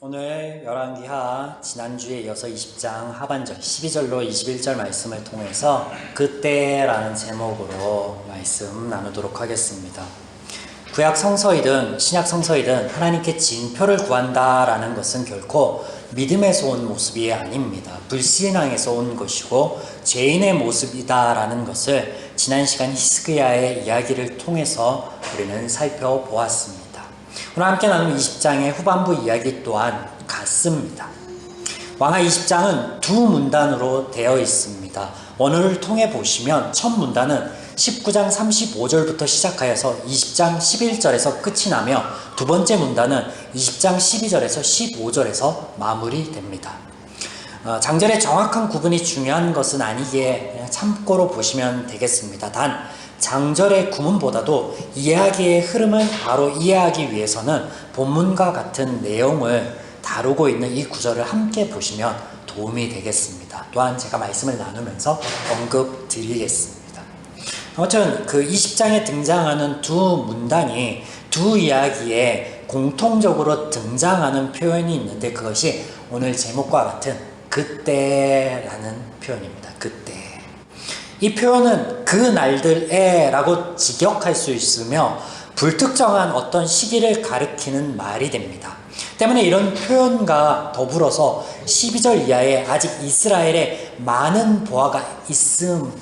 오늘 열왕기하 지난주에 이어서 20장 하반절 12절로 21절 말씀을 통해서 그때라는 제목으로 말씀 나누도록 하겠습니다. 구약 성서이든 신약 성서이든 하나님께 징표를 구한다라는 것은 결코 믿음에서 온 모습이 아닙니다. 불신앙에서 온 것이고 죄인의 모습이다라는 것을 지난 시간 히스기야의 이야기를 통해서 우리는 살펴보았습니다. 오늘 함께 나눈 20장의 후반부 이야기 또한 같습니다. 왕하 20장은 두 문단으로 되어 있습니다. 원어를 통해 보시면 첫 문단은 19장 35절부터 시작하여서 20장 11절에서 끝이 나며 두 번째 문단은 20장 12절에서 15절에서 마무리됩니다. 어, 장절의 정확한 구분이 중요한 것은 아니기에 참고로 보시면 되겠습니다. 단 장절의 구문보다도 이야기의 흐름을 바로 이해하기 위해서는 본문과 같은 내용을 다루고 있는 이 구절을 함께 보시면 도움이 되겠습니다. 또한 제가 말씀을 나누면서 언급 드리겠습니다. 아무튼 그 20장에 등장하는 두 문단이 두 이야기에 공통적으로 등장하는 표현이 있는데 그것이 오늘 제목과 같은 그때라는 표현입니다. 그때. 이 표현은 그 날들에 라고 직역할 수 있으며 불특정한 어떤 시기를 가리키는 말이 됩니다. 때문에 이런 표현과 더불어서 12절 이하에 아직 이스라엘에 많은 보아가 있음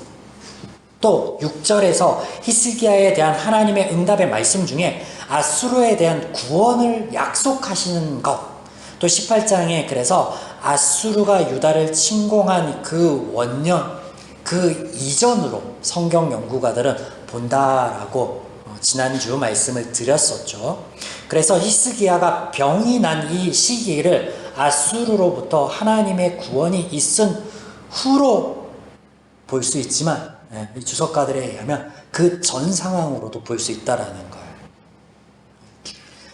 또 6절에서 히스기야에 대한 하나님의 응답의 말씀 중에 아수르에 대한 구원을 약속하시는 것. 또 18장에 그래서 아수르가 유다를 침공한 그 원년 그 이전으로 성경 연구가들은 본다라고 지난주 말씀을 드렸었죠. 그래서 히스기야가 병이 난 이 시기를 아수르로부터 하나님의 구원이 있은 후로 볼 수 있지만 예, 주석가들에 의하면 그 전 상황으로도 볼 수 있다라는 거예요.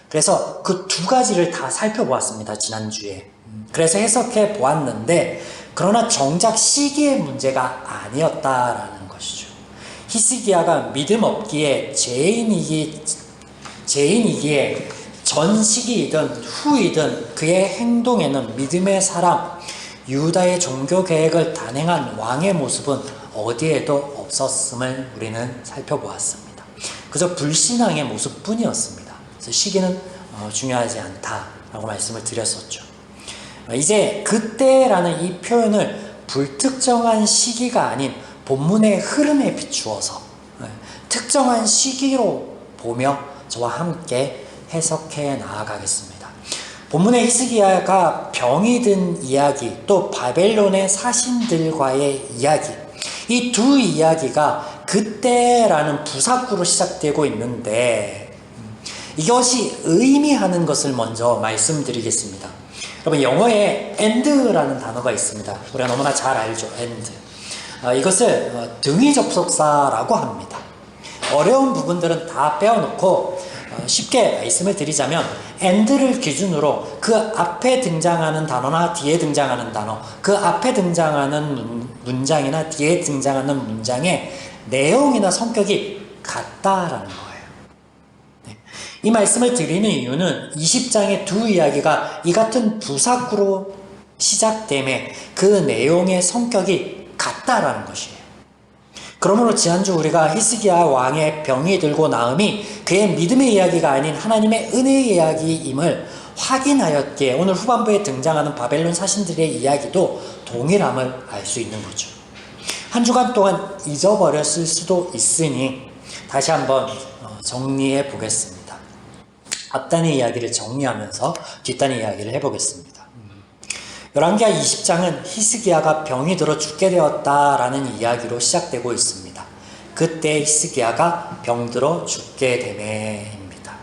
그래서 그 두 가지를 다 살펴보았습니다. 지난주에. 그래서 해석해 보았는데 그러나 정작 시기의 문제가 아니었다라는 것이죠. 히스기야가 믿음 없기에 죄인이기 죄인이기에 전 시기이든 후이든 그의 행동에는 믿음의 사람 유다의 종교 계획을 단행한 왕의 모습은 어디에도 없었음을 우리는 살펴보았습니다. 그저 불신앙의 모습뿐이었습니다. 그래서 시기는 어, 중요하지 않다라고 말씀을 드렸었죠. 이제 그때라는 이 표현을 불특정한 시기가 아닌 본문의 흐름에 비추어서 네, 특정한 시기로 보며 저와 함께 해석해 나아가겠습니다. 본문의 히스기야가 병이 든 이야기 또 바벨론의 사신들과의 이야기 이 두 이야기가 그때라는 부사구로 시작되고 있는데 이것이 의미하는 것을 먼저 말씀드리겠습니다. 여러분 영어에 end라는 단어가 있습니다. 우리가 너무나 잘 알죠. end. 어, 이것을 어, 등위 접속사라고 합니다. 어려운 부분들은 다 빼어놓고 어, 쉽게 말씀을 드리자면 end를 기준으로 그 앞에 등장하는 단어나 뒤에 등장하는 단어, 그 앞에 등장하는 문장이나 뒤에 등장하는 문장의 내용이나 성격이 같다라는 거예요. 이 말씀을 드리는 이유는 20장의 두 이야기가 이 같은 부사구로 시작됨에 그 내용의 성격이 같다라는 것이에요. 그러므로 지난주 우리가 히스기야 왕의 병이 들고 나음이 그의 믿음의 이야기가 아닌 하나님의 은혜의 이야기임을 확인하였기에 오늘 후반부에 등장하는 바벨론 사신들의 이야기도 동일함을 알 수 있는 거죠. 한 주간 동안 잊어버렸을 수도 있으니 다시 한번 정리해 보겠습니다. 앞단의 이야기를 정리하면서 뒷단의 이야기를 해보겠습니다. 열왕기하 20장은 히스기야가 병이 들어 죽게 되었다라는 이야기로 시작되고 있습니다. 그때 히스기야가 병들어 죽게 되매입니다.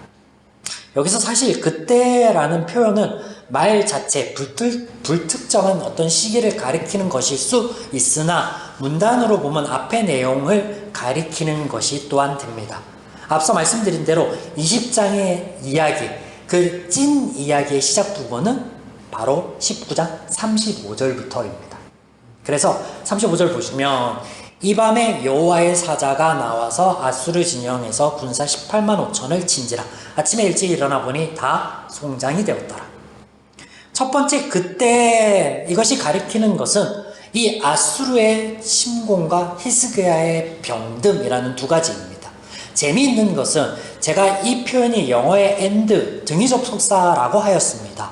여기서 사실 그때라는 표현은 말 자체 불특, 불특정한 어떤 시기를 가리키는 것일 수 있으나 문단으로 보면 앞의 내용을 가리키는 것이 또한 됩니다. 앞서 말씀드린 대로 20장의 이야기, 그 찐 이야기의 시작 부분은 바로 19장 35절부터입니다. 그래서 35절 보시면 이 밤에 여호와의 사자가 나와서 아수르 진영에서 군사 18만 5천을 친지라 아침에 일찍 일어나 보니 다 송장이 되었더라. 첫 번째 그때 이것이 가리키는 것은 이 아수르의 침공과 히스기야의 병듦이라는 두 가지입니다. 재미있는 것은 제가 이 표현이 영어의 end 등위 접속사라고 하였습니다.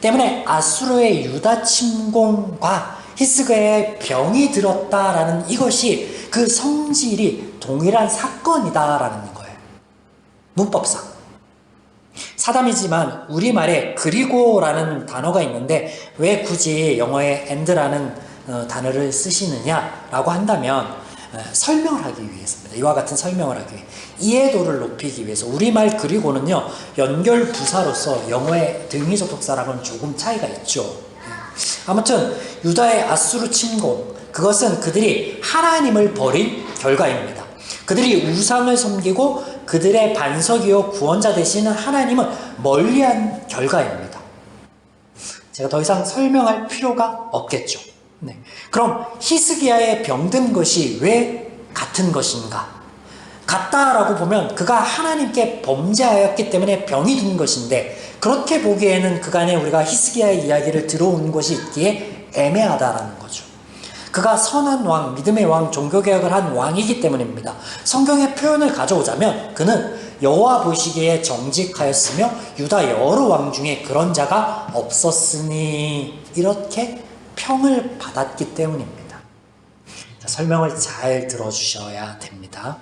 때문에 아수르의 유다 침공과 히스기야의 병이 들었다라는 이것이 그 성질이 동일한 사건이다라는 거예요. 문법상. 사담이지만 우리말에 그리고라는 단어가 있는데 왜 굳이 영어에 and라는 어, 단어를 쓰시느냐라고 한다면 어, 설명을 하기 위해서입니다. 이와 같은 설명을 하기 위해 이해도를 높이기 위해서 우리말 그리고는요 연결 부사로서 영어의 등위 접속사랑은 조금 차이가 있죠. 예. 아무튼 유다의 아수르 침공 그것은 그들이 하나님을 버린 결과입니다. 그들이 우상을 섬기고 그들의 반석이요 구원자 되시는 하나님을 멀리한 결과입니다. 제가 더 이상 설명할 필요가 없겠죠. 네. 그럼 히스기야의 병든 것이 왜 같은 것인가? 같다라고 보면 그가 하나님께 범죄하였기 때문에 병이 든 것인데 그렇게 보기에는 그간에 우리가 히스기야의 이야기를 들어온 것이 있기에 애매하다라는 거죠. 그가 선한 왕, 믿음의 왕, 종교개혁을 한 왕이기 때문입니다. 성경의 표현을 가져오자면 그는 여호와 보시기에 정직하였으며 유다 여러 왕 중에 그런 자가 없었으니 이렇게 평을 받았기 때문입니다. 자, 설명을 잘 들어주셔야 됩니다.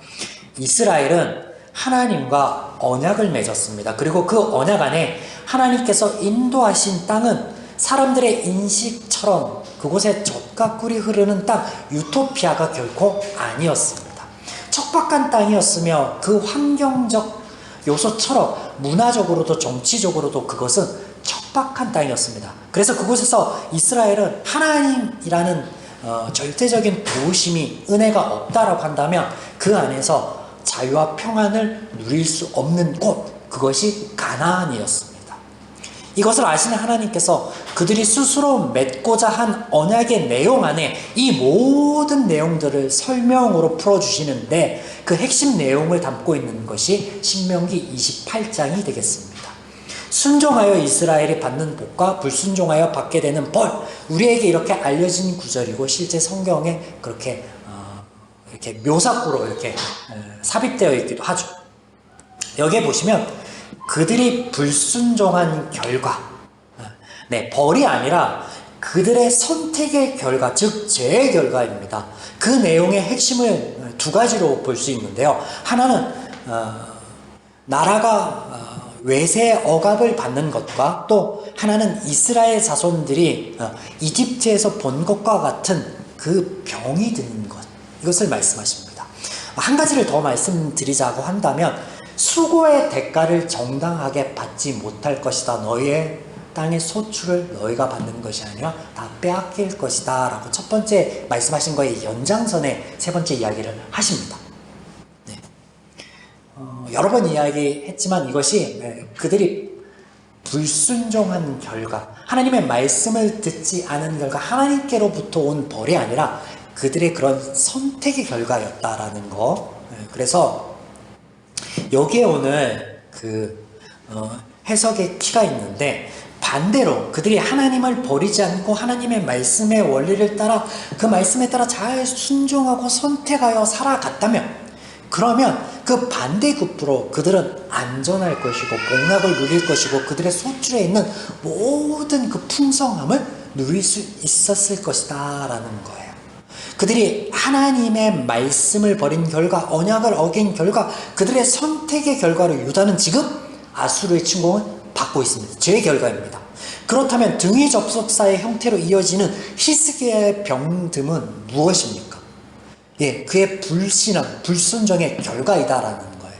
이스라엘은 하나님과 언약을 맺었습니다. 그리고 그 언약 안에 하나님께서 인도하신 땅은 사람들의 인식처럼 그곳에 젖과 꿀이 흐르는 땅 유토피아가 결코 아니었습니다. 척박한 땅이었으며 그 환경적 요소처럼 문화적으로도 정치적으로도 그것은 척박한 땅이었습니다. 그래서 그곳에서 이스라엘은 하나님이라는 어, 절대적인 도우심이 은혜가 없다라고 한다면 그 안에서 자유와 평안을 누릴 수 없는 곳 그것이 가나안이었습니다. 이것을 아시는 하나님께서 그들이 스스로 맺고자 한 언약의 내용 안에 이 모든 내용들을 설명으로 풀어주시는데 그 핵심 내용을 담고 있는 것이 신명기 28장이 되겠습니다. 순종하여 이스라엘이 받는 복과 불순종하여 받게 되는 벌 우리에게 이렇게 알려진 구절이고 실제 성경에 그렇게 어, 이렇게 묘사구로 이렇게 어, 삽입되어 있기도 하죠. 여기에 보시면 그들이 불순종한 결과, 네, 벌이 아니라 그들의 선택의 결과, 즉, 죄의 결과입니다. 그 내용의 핵심을 두 가지로 볼 수 있는데요. 하나는, 어, 나라가 어, 외세 억압을 받는 것과 또 하나는 이스라엘 자손들이 어, 이집트에서 본 것과 같은 그 병이 드는 것. 이것을 말씀하십니다. 한 가지를 더 말씀드리자고 한다면, 수고의 대가를 정당하게 받지 못할 것이다. 너희의 땅의 소출을 너희가 받는 것이 아니라 다 빼앗길 것이다. 라고 첫 번째 말씀하신 거의 연장선에 세 번째 이야기를 하십니다. 네. 어, 여러 번 이야기했지만 이것이 네, 그들이 불순종한 결과, 하나님의 말씀을 듣지 않은 결과, 하나님께로부터 온 벌이 아니라 그들의 그런 선택의 결과였다라는 거. 네, 그래서 여기에 오늘 그 어, 해석의 키가 있는데 반대로 그들이 하나님을 버리지 않고 하나님의 말씀의 원리를 따라 그 말씀에 따라 잘 순종하고 선택하여 살아갔다면 그러면 그 반대급부로 그들은 안전할 것이고 복락을 누릴 것이고 그들의 소출에 있는 모든 그 풍성함을 누릴 수 있었을 것이다 라는 거예요. 그들이 하나님의 말씀을 버린 결과, 언약을 어긴 결과, 그들의 선택의 결과로 유다는 지금 아수르의 침공을 받고 있습니다. 죄의 결과입니다. 그렇다면 등위 접속사의 형태로 이어지는 히스기야의 병듦은 무엇입니까? 예, 그의 불신앙, 불순종의 결과이다라는 거예요.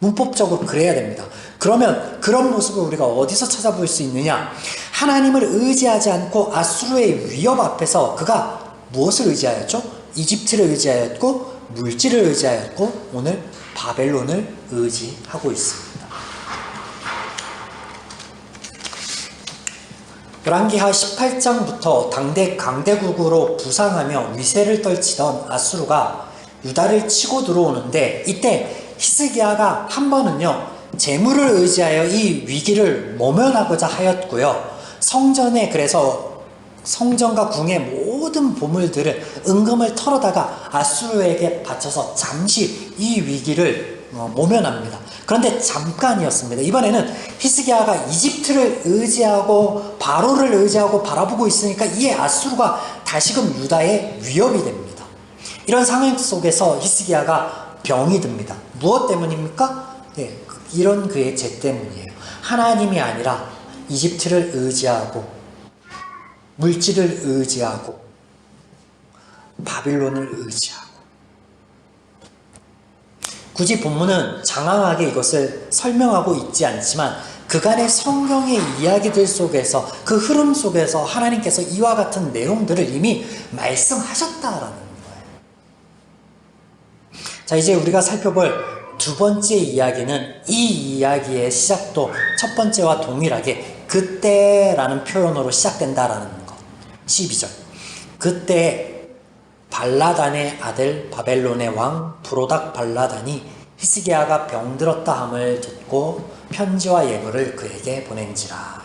문법적으로 그래야 됩니다. 그러면 그런 모습을 우리가 어디서 찾아볼 수 있느냐? 하나님을 의지하지 않고 아수르의 위협 앞에서 그가 무엇을 의지하였죠? 이집트를 의지하였고 물질을 의지하였고 오늘 바벨론을 의지하고 있습니다. 열왕기하 18장부터 당대 강대국으로 부상하며 위세를 떨치던 아수르가 유다를 치고 들어오는데 이때 히스기야가 한 번은요 재물을 의지하여 이 위기를 모면하고자 하였고요. 성전에 그래서 성전과 궁의 모든 보물들을 은금을 털어다가 아수르에게 바쳐서 잠시 이 위기를 어, 모면합니다. 그런데 잠깐이었습니다. 이번에는 히스기야가 이집트를 의지하고 바로를 의지하고 바라보고 있으니까 이에 아수르가 다시금 유다의 위협이 됩니다. 이런 상황 속에서 히스기야가 병이 듭니다. 무엇 때문입니까? 네, 이런 그의 죄 때문이에요. 하나님이 아니라 이집트를 의지하고 물질을 의지하고 바빌론을 의지하고 굳이 본문은 장황하게 이것을 설명하고 있지 않지만 그간의 성경의 이야기들 속에서 그 흐름 속에서 하나님께서 이와 같은 내용들을 이미 말씀하셨다라는 거예요. 자, 이제 우리가 살펴볼 두 번째 이야기는 이 이야기의 시작도 첫 번째와 동일하게 그때라는 표현으로 시작된다라는 것. 12절. 그때 발라단의 아들 바벨론의 왕 브로닥 발라단이 히스기야가 병들었다 함을 듣고 편지와 예물을 그에게 보낸지라.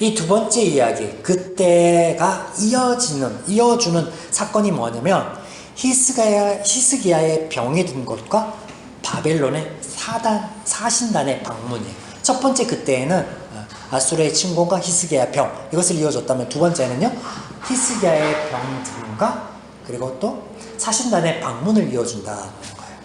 이 두 번째 이야기, 그때가 이어지는, 이어주는 사건이 뭐냐면, 히스기야, 히스기야의 병이 든 것과 바벨론의 사단, 사신단의 방문이에요. 첫 번째 그때에는 아수르의 침공과 히스기야 병, 이것을 이어줬다면 두 번째는요, 히스기야의 병 등과 그리고 또 사신단의 방문을 이어준다는 거예요.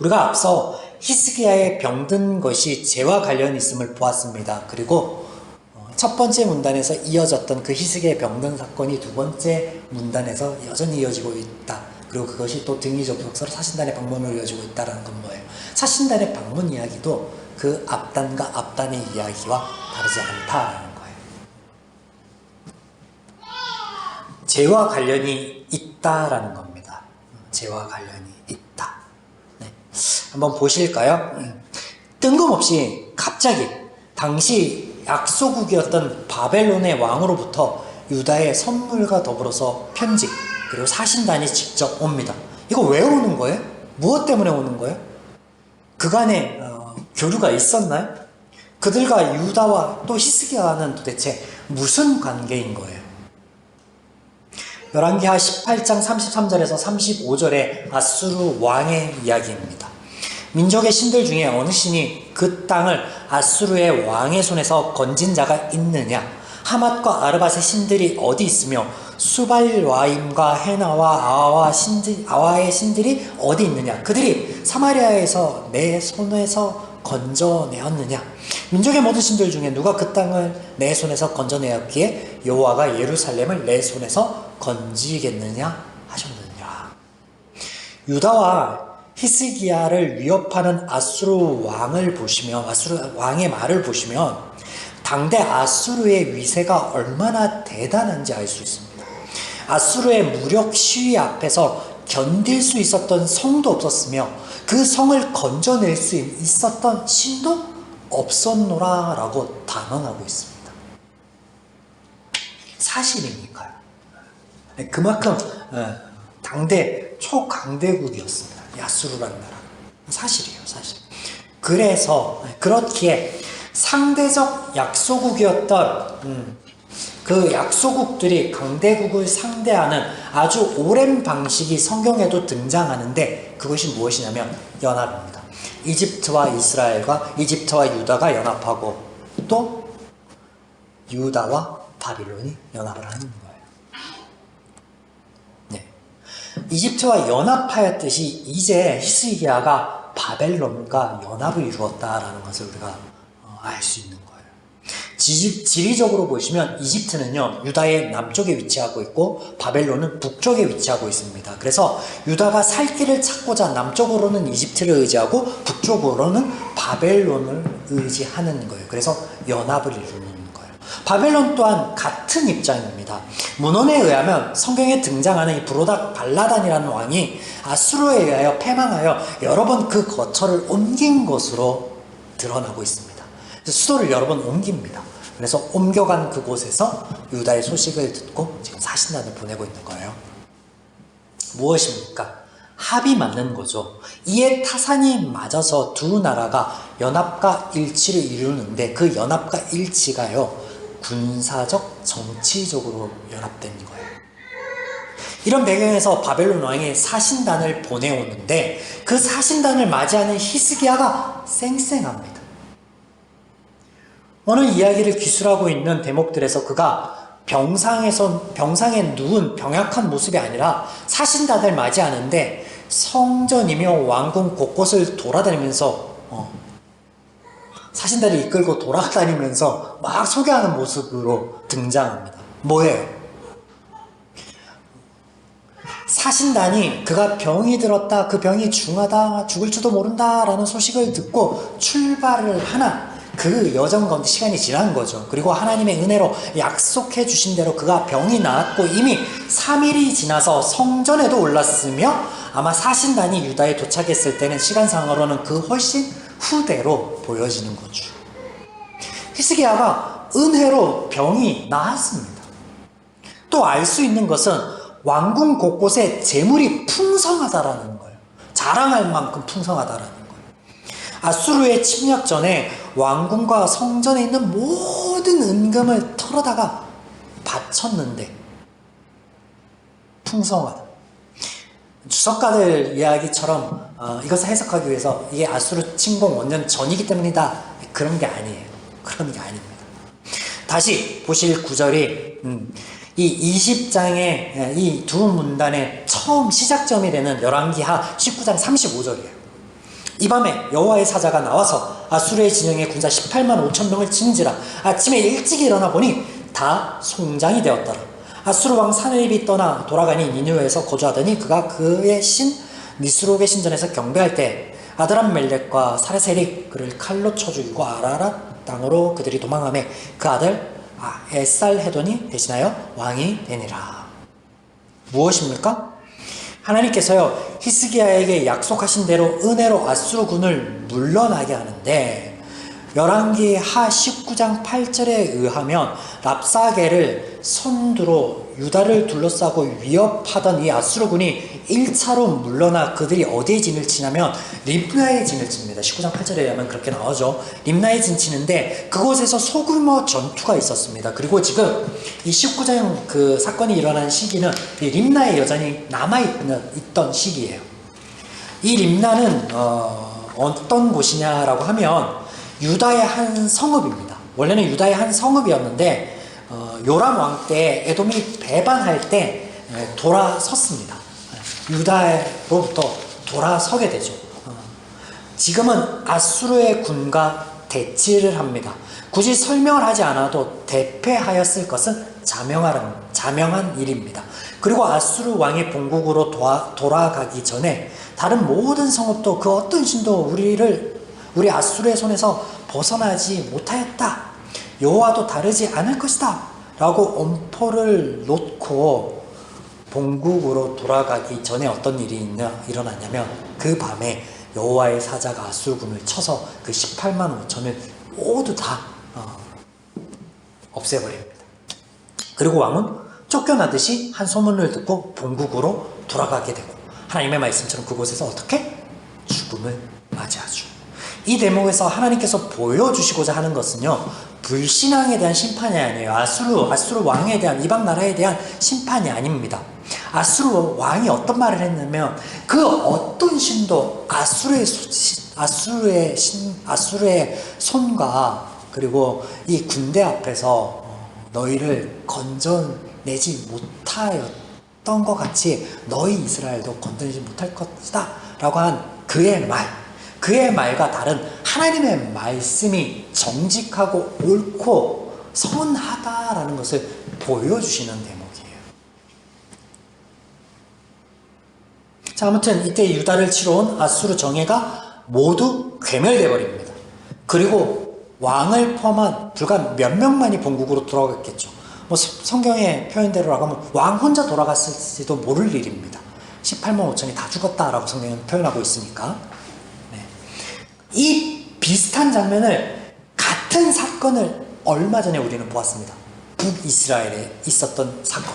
우리가 앞서 히스기야의 병든 것이 죄와 관련이 있음을 보았습니다. 그리고 어, 첫 번째 문단에서 이어졌던 그 히스기야의 병든 사건이 두 번째 문단에서 여전히 이어지고 있다. 그리고 그것이 또 등위 접속서로 사신단의 방문으로 이어지고 있다는 건 뭐예요? 사신단의 방문 이야기도 그 앞단과 앞단의 이야기와 다르지 않다라는 거예요. 죄와 관련이 있다라는 겁니다. 죄와 관련이 있다. 네. 한번 보실까요? 음. 뜬금없이 갑자기 당시 약소국이었던 바벨론의 왕으로부터 유다의 선물과 더불어서 편지 그리고 사신단이 직접 옵니다. 이거 왜 오는 거예요? 무엇 때문에 오는 거예요? 그간에 어, 교류가 있었나요? 그들과 유다와 또 히스기야는 도대체 무슨 관계인 거예요? 열왕기하 18장 33절에서 35절의 아수르 왕의 이야기입니다. 민족의 신들 중에 어느 신이 그 땅을 아수르의 왕의 손에서 건진 자가 있느냐? 하맛과 아르밧의 신들이 어디 있으며 수발와임과 헤나와 아와 신들, 아와의 신들이 어디 있느냐? 그들이 사마리아에서 내 손에서 건져내었느냐? 민족의 모든 신들 중에 누가 그 땅을 내 손에서 건져내었기에 여호와가 예루살렘을 내 손에서 건지겠느냐 하셨느냐? 유다와 히스기야를 위협하는 아수르 왕을 보시면 아수르 왕의 말을 보시면 당대 아수르의 위세가 얼마나 대단한지 알 수 있습니다. 아수르의 무력 시위 앞에서 견딜 수 있었던 성도 없었으며 그 성을 건져낼 수 있었던 신도 없었노라라고 단언하고 있습니다. 사실이니까요. 그만큼 어, 당대 초강대국이었습니다. 야수르라는 나라. 사실이에요, 사실. 그래서 그렇기에 상대적 약소국이었던 음, 그 약소국들이 강대국을 상대하는 아주 오랜 방식이 성경에도 등장하는데 그것이 무엇이냐면 연합입니다. 이집트와 이스라엘과 이집트와 유다가 연합하고 또 유다와 바빌론이 연합을 하는 거예요. 네. 이집트와 연합하였듯이 이제 히스기야가 바벨론과 연합을 이루었다라는 것을 우리가 알 수 있는 거예요. 지, 지리적으로 보시면 이집트는요 유다의 남쪽에 위치하고 있고 바벨론은 북쪽에 위치하고 있습니다. 그래서 유다가 살 길을 찾고자 남쪽으로는 이집트를 의지하고 북쪽으로는 바벨론을 의지하는 거예요. 그래서 연합을 이루는. 바벨론 또한 같은 입장입니다. 문헌에 의하면 성경에 등장하는 이 브로닥 발라단이라는 왕이 아수르에 의하여 패망하여 여러 번 그 거처를 옮긴 것으로 드러나고 있습니다. 수도를 여러 번 옮깁니다. 그래서 옮겨간 그곳에서 유다의 소식을 듣고 지금 사신단을 보내고 있는 거예요. 무엇입니까? 합이 맞는 거죠. 이에 타산이 맞아서 두 나라가 연합과 일치를 이루는데 그 연합과 일치가요, 군사적, 정치적으로 연합된 거예요. 이런 배경에서 바벨론 왕이 사신단을 보내오는데 그 사신단을 맞이하는 히스기야가 쌩쌩합니다. 오늘 이야기를 기술하고 있는 대목들에서 그가 병상에서 병상에 누운 병약한 모습이 아니라 사신단을 맞이하는데 성전이며 왕궁 곳곳을 돌아다니면서 어, 사신단을 이끌고 돌아다니면서 막 소개하는 모습으로 등장합니다. 뭐예요? 사신단이 그가 병이 들었다, 그 병이 중하다, 죽을지도 모른다 라는 소식을 듣고 출발을 하나 그 여정 가운데 시간이 지난 거죠. 그리고 하나님의 은혜로 약속해 주신 대로 그가 병이 나았고 이미 3일이 지나서 성전에도 올랐으며 아마 사신단이 유다에 도착했을 때는 시간상으로는 그 훨씬 후대로 보여지는 거죠. 히스기야가 은혜로 병이 나았습니다. 또 알 수 있는 것은 왕궁 곳곳에 재물이 풍성하다라는 거예요. 자랑할 만큼 풍성하다라는 거예요. 아수르의 침략 전에 왕궁과 성전에 있는 모든 은금을 털어다가 바쳤는데 풍성하다. 주석가들 이야기처럼 어, 이것을 해석하기 위해서 이게 아수르 침공 원년 전이기 때문이다 그런 게 아니에요. 그런 게 아닙니다. 다시 보실 구절이 음, 이 20장의 이 두 문단의 처음 시작점이 되는 열왕기하 19장 35절이에요. 이 밤에 여호와의 사자가 나와서 아수르의 진영의 군사 18만 5천 명을 진지라 아침에 일찍 일어나 보니 다 송장이 되었더라. 아수르 왕 사네립이 떠나 돌아가니 니누에서 거주하더니 그가 그의 신 니스록의 신전에서 경배할 때 아드람 멜렉과 사르세릭 그를 칼로 쳐 죽이고 아라랏 땅으로 그들이 도망하며 그 아들 아, 에살 헤돈이 대신하여 왕이 되니라. 무엇입니까? 하나님께서요 히스기야에게 약속하신 대로 은혜로 아수르 군을 물러나게 하는데 열왕기 하 19장 8절에 의하면 랍사게를 선두로 유다를 둘러싸고 위협하던 이 아수르 군이 1차로 물러나 그들이 어디에 진을 치냐면 림나에 진을 칩니다. 19장 8절에 의하면 그렇게 나오죠. 림나에 진 치는데 그곳에서 소규모 전투가 있었습니다. 그리고 지금 이 19장 그 사건이 일어난 시기는 이 림나에 여전히 남아있는 있던 시기예요. 이 림나는 어, 어떤 곳이냐라고 하면 유다의 한 성읍입니다. 원래는 유다의 한 성읍이었는데 어, 요람 왕 때 에돔이 배반할 때 에, 돌아섰습니다. 유다로부터 돌아서게 되죠. 어, 지금은 아수르의 군과 대치를 합니다. 굳이 설명을 하지 않아도 대패하였을 것은 자명한, 자명한 일입니다. 그리고 아수르 왕의 본국으로 도와, 돌아가기 전에 다른 모든 성읍도 그 어떤 신도 우리를 우리 아수르의 손에서 벗어나지 못하였다. 여호와도 다르지 않을 것이다. 라고 엄포를 놓고 본국으로 돌아가기 전에 어떤 일이 있냐, 일어났냐면 그 밤에 여호와의 사자가 아수르군을 쳐서 그 18만 5천을 모두 다 어, 없애버립니다. 그리고 왕은 쫓겨나듯이 한 소문을 듣고 본국으로 돌아가게 되고 하나님의 말씀처럼 그곳에서 어떻게 죽음을 맞이하죠. 이 대목에서 하나님께서 보여주시고자 하는 것은요, 불신앙에 대한 심판이 아니에요. 아수르, 아수르 왕에 대한, 이방 나라에 대한 심판이 아닙니다. 아수르 왕이 어떤 말을 했냐면, 그 어떤 신도 아수르의, 아수르의 신, 아수르의 손과, 그리고 이 군대 앞에서 너희를 건져내지 못하였던 것 같이 너희 이스라엘도 건드리지 못할 것이다. 라고 한 그의 말. 그의 말과 다른 하나님의 말씀이 정직하고 옳고 선하다라는 것을 보여주시는 대목이에요. 자, 아무튼 이때 유다를 치러 온 아수르 정예가 모두 괴멸돼 버립니다. 그리고 왕을 포함한 불과 몇 명만이 본국으로 돌아갔겠죠. 뭐 성경의 표현대로라고 하면 왕 혼자 돌아갔을지도 모를 일입니다. 18만 5천이 다 죽었다라고 성경은 표현하고 있으니까. 이 비슷한 장면을 같은 사건을 얼마 전에 우리는 보았습니다. 북이스라엘에 있었던 사건.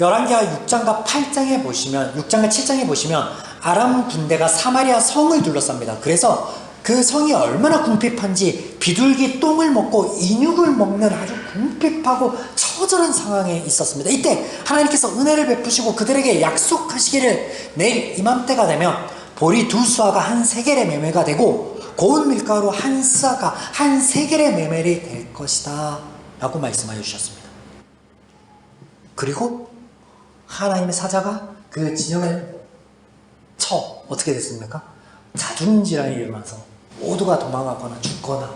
열왕기하 6장과 8장에 보시면 6장과 7장에 보시면 아람 군대가 사마리아 성을 둘러쌉니다. 그래서 그 성이 얼마나 궁핍한지 비둘기 똥을 먹고 인육을 먹는 아주 궁핍하고 처절한 상황에 있었습니다. 이때 하나님께서 은혜를 베푸시고 그들에게 약속하시기를 내일 이맘때가 되면 보리 두 수아가 한 세겔의 매매가 되고 고운 밀가루 한 스아가 한 세겔의 매매리 될 것이다 라고 말씀하여 주셨습니다. 그리고 하나님의 사자가 그 진영을 쳐 어떻게 됐습니까? 자중질환이 일어나서 모두가 도망가거나 죽거나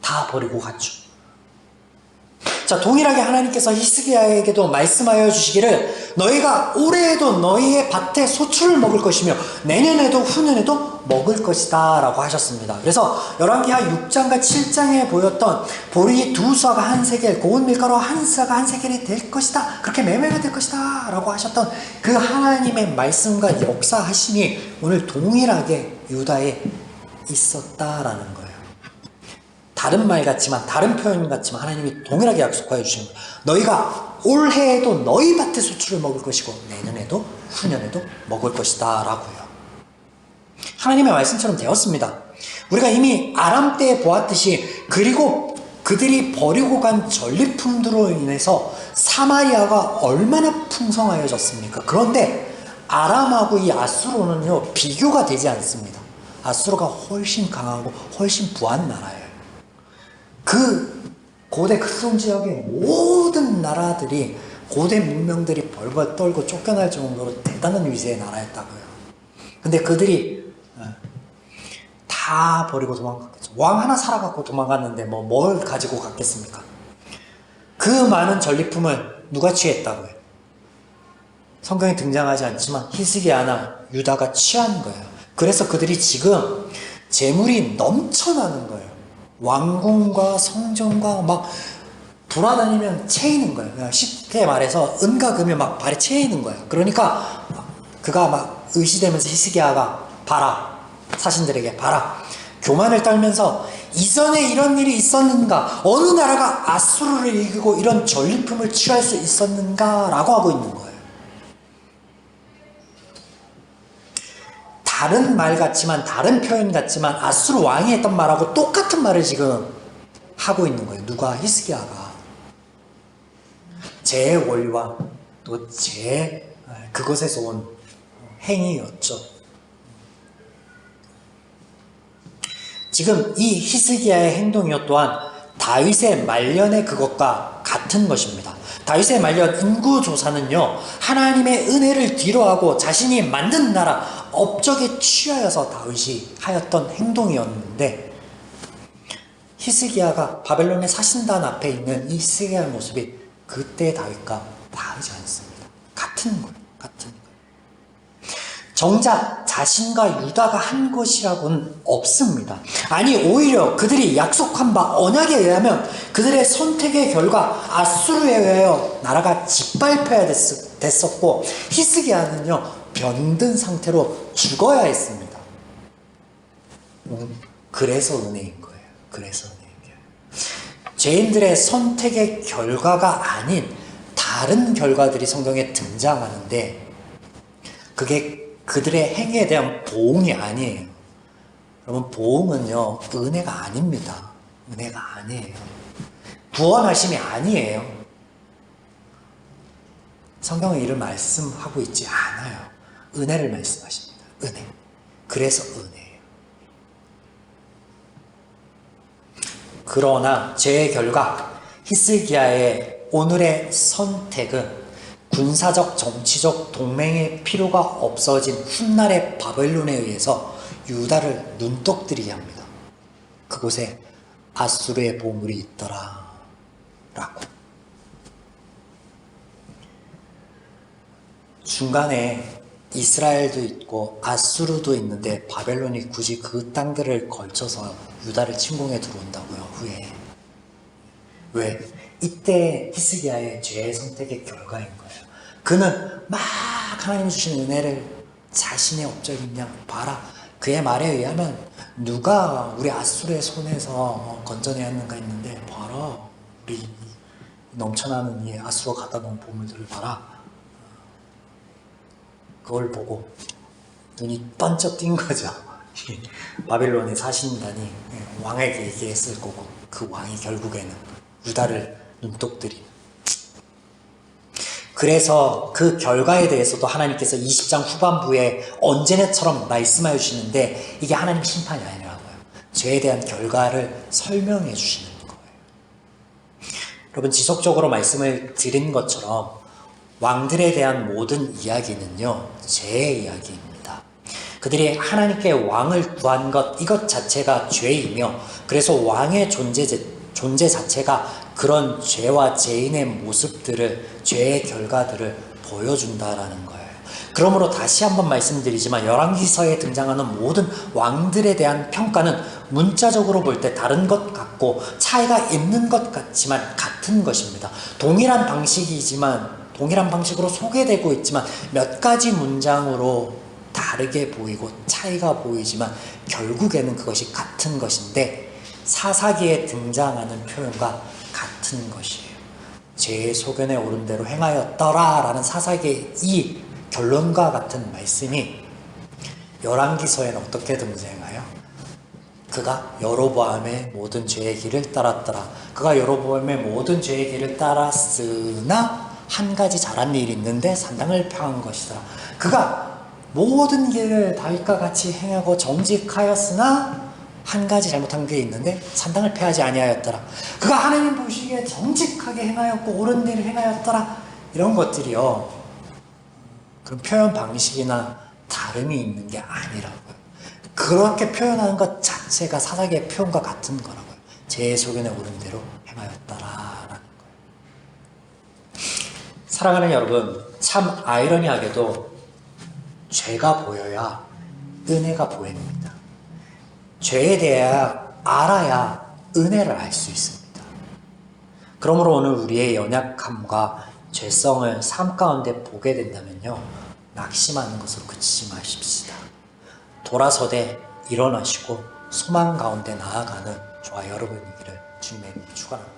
다 버리고 갔죠. 자, 동일하게 하나님께서 히스기야에게도 말씀하여 주시기를 너희가 올해에도 너희의 밭에 소출을 먹을 것이며 내년에도 후년에도 먹을 것이다 라고 하셨습니다. 그래서 열왕기하 6장과 7장에 보였던 보리 두 수아가 한 세겔, 고운 밀가루 한 수아가 한 세겔이 될 것이다. 그렇게 매매가 될 것이다. 라고 하셨던 그 하나님의 말씀과 역사하심이 오늘 동일하게 유다에 있었다라는 거예요. 다른 말 같지만 다른 표현 같지만 하나님이 동일하게 약속하여 주신 거예요. 너희가 올해에도 너희 밭의 수출을 먹을 것이고 내년에도 후년에도 먹을 것이다 라고요. 하나님의 말씀처럼 되었습니다. 우리가 이미 아람 때에 보았듯이 그리고 그들이 버리고 간 전리품들로 인해서 사마리아가 얼마나 풍성하여졌습니까? 그런데 아람하고 이 아수로는요 비교가 되지 않습니다. 아수로가 훨씬 강하고 훨씬 부한 나라예요. 그 고대 크송 지역의 모든 나라들이 고대 문명들이 벌벌 떨고 쫓겨날 정도로 대단한 위세의 나라였다고요. 근데 그들이 어, 다 버리고 도망갔겠죠. 왕 하나 살아갖고 도망갔는데 뭐 뭘 가지고 갔겠습니까? 그 많은 전리품을 누가 취했다고요? 성경에 등장하지 않지만 히스기야나 유다가 취한 거예요. 그래서 그들이 지금 재물이 넘쳐나는 거예요. 왕궁과 성전과 막 돌아다니면 채이는 거예요. 그냥 쉽게 말해서 은과 금이 막 발에 채이는 거예요. 그러니까 그가 막 의시되면서 히스기야가 봐라 사신들에게 봐라 교만을 떨면서 이전에 이런 일이 있었는가 어느 나라가 아수르를 이기고 이런 전리품을 취할 수 있었는가라고 하고 있는 거예요. 다른 말 같지만 다른 표현 같지만 아수르 왕이 했던 말하고 똑같은 말을 지금 하고 있는 거예요. 누가 히스기야가 제 원리와 또 제 그것에서 온 행위였죠. 지금 이 히스기야의 행동이요 또한 다윗의 말년의 그것과 같은 것입니다. 다윗의 말년 인구 조사는요 하나님의 은혜를 뒤로하고 자신이 만든 나라 업적에 취하여서 다윗이 하였던 행동이었는데 히스기야가 바벨론의 사신단 앞에 있는 이 히스기야의 모습이 그때 다윗과 다르지 않습니다. 같은 거예요. 같은. 정작 자신과 유다가 한 것이라고는 없습니다. 아니 오히려 그들이 약속한 바 언약에 의하면 그들의 선택의 결과 아수르에 의하여 나라가 짓밟혀야 됐, 됐었고 히스기야는요 병든 상태로 죽어야 했습니다. 음, 그래서 은혜인 거예요. 그래서 은혜인 거예요. 죄인들의 선택의 결과가 아닌 다른 결과들이 성경에 등장하는데 그게 그들의 행위에 대한 보응이 아니에요. 여러분, 보응은요, 은혜가 아닙니다. 은혜가 아니에요. 구원하심이 아니에요. 성경은 이를 말씀하고 있지 않아요. 은혜를 말씀하십니다. 은혜. 그래서 은혜예요. 그러나 죄의 결과 히스기야의 오늘의 선택은 군사적 정치적 동맹의 필요가 없어진 훗날의 바벨론에 의해서 유다를 눈독들이게 합니다. 그곳에 아수르의 보물이 있더라 라고 중간에 이스라엘도 있고 아수르도 있는데 바벨론이 굳이 그 땅들을 걸쳐서 유다를 침공해 들어온다고요 후에 왜? 이때 히스기야의 죄의 선택의 결과인 거예요. 그는 막 하나님 주신 은혜를 자신의 업적인 양 봐라. 그의 말에 의하면 누가 우리 아수르의 손에서 건져내었는가 했는데 봐라. 우리 넘쳐나는 이 아수르가 갖다 놓은 보물들을 봐라. 그걸 보고 눈이 번쩍 띈 거죠. 바빌론에 사신다니 예, 왕에게 얘기했을 거고 그 왕이 결국에는 유다를 눈독들인 그래서 그 결과에 대해서도 하나님께서 20장 후반부에 언제나처럼 말씀하여 주시는데 이게 하나님 심판이 아니라고요. 죄에 대한 결과를 설명해 주시는 거예요. 여러분 지속적으로 말씀을 드린 것처럼 왕들에 대한 모든 이야기는요, 죄의 이야기입니다. 그들이 하나님께 왕을 구한 것, 이것 자체가 죄이며, 그래서 왕의 존재, 존재 자체가 그런 죄와 죄인의 모습들을, 죄의 결과들을 보여준다라는 거예요. 그러므로 다시 한번 말씀드리지만, 열왕기서에 등장하는 모든 왕들에 대한 평가는 문자적으로 볼 때 다른 것 같고, 차이가 있는 것 같지만 같은 것입니다. 동일한 방식이지만, 동일한 방식으로 소개되고 있지만 몇 가지 문장으로 다르게 보이고 차이가 보이지만 결국에는 그것이 같은 것인데 사사기에 등장하는 표현과 같은 것이에요. 제 소견에 오른 대로 행하였더라 라는 사사기의 이 결론과 같은 말씀이 열왕기서에는 어떻게 등장해요? 그가 여로보암의 모든 죄의 길을 따랐더라. 그가 여로보암의 모든 죄의 길을 따랐으나 한 가지 잘한 일이 있는데 산당을 펴한 것이더라. 그가 모든 길을 다윗과 같이 행하고 정직하였으나 한 가지 잘못한 게 있는데 산당을 폐하지 아니하였더라. 그가 하나님 보시기에 정직하게 행하였고 옳은 일을 행하였더라. 이런 것들이요. 그런 표현 방식이나 다름이 있는 게 아니라고요. 그렇게 표현하는 것 자체가 사사기의 표현과 같은 거라고요. 제 소견에 오른 대로 행하였더라. 사랑하는 여러분, 참 아이러니하게도 죄가 보여야 은혜가 보입니다. 죄에 대해 알아야 은혜를 알 수 있습니다. 그러므로 오늘 우리의 연약함과 죄성을 삶 가운데 보게 된다면요, 낙심하는 것으로 그치지 마십시다. 돌아서되 일어나시고 소망 가운데 나아가는 저와 여러분이기를 주님의 축원합니다.